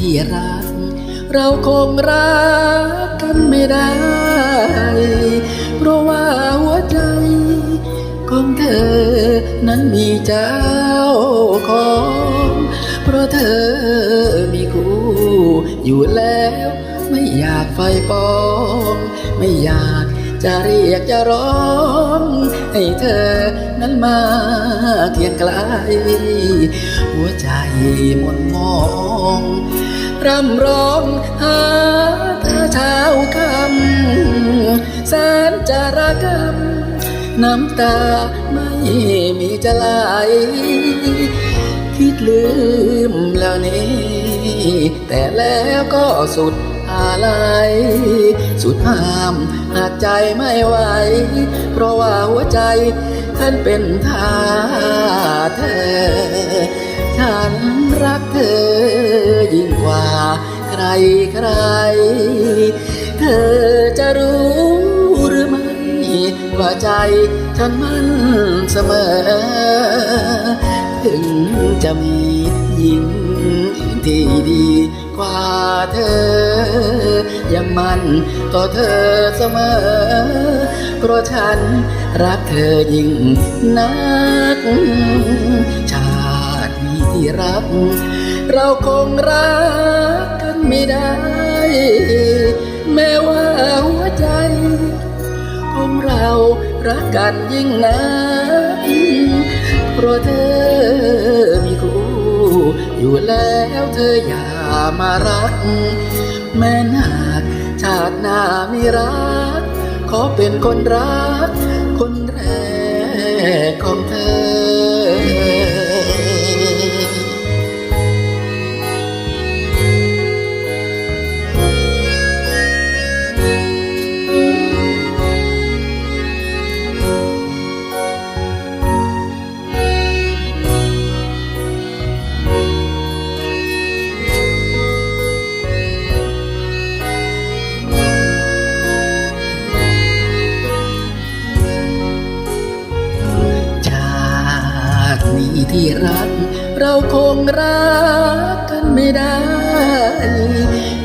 ที่รัก เราคงรักกันไม่ได้ เพราะว่าหัวใจ ของเธอนั้นมีเจ้าของ เพราะเธอมีคู่อยู่แล้ว ไม่อยากไฟปองไม่อยากจะเรียกจะร้องให้เธอนั้นมาเคียงไกลหัวใจมนมอง ร่ำร้องหาเธอเช้าคำแสนจารกรรมน้ำตาไม่มีจะไหลคิดลืมแล้วนี่แต่แล้วก็สุดอะไร สุดห้ามหากใจไม่ไหว เพราะว่าหัวใจท่านเป็นทาสเใครใคร เธอจะรู้หรือไม่ว่าใจฉันมันเสมอ ถึงจะมีหญิงที่ดีกว่าเธอ ยังมันต่อเธอเสมอ เพราะฉันรักเธอยิ่งนัก ชาตินี้ที่รัก เราคงรัก ไม่ได้ แม้ว่าหัวใจ ของเรารักกันยิ่งนักเพราะเธอมีคู่อยู่แล้วเธออย่ามารัก แม้หากชาติหน้ามีรัก ขอเป็นคนรัก คนแรกของเธอ รักกันไม่ได้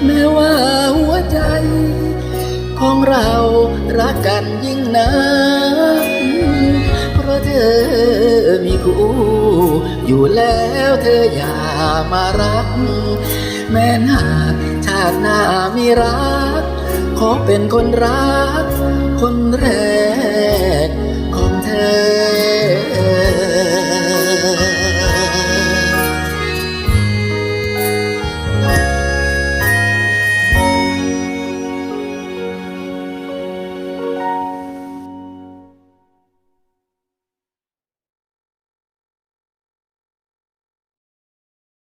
แม้ว่าหัวใจ ของเรารักกันยิ่งนักเพราะเธอมีคู่อยู่แล้วเธออย่ามารัก แม้หากชาติหน้ามีรัก ขอเป็นคนรัก คนแรก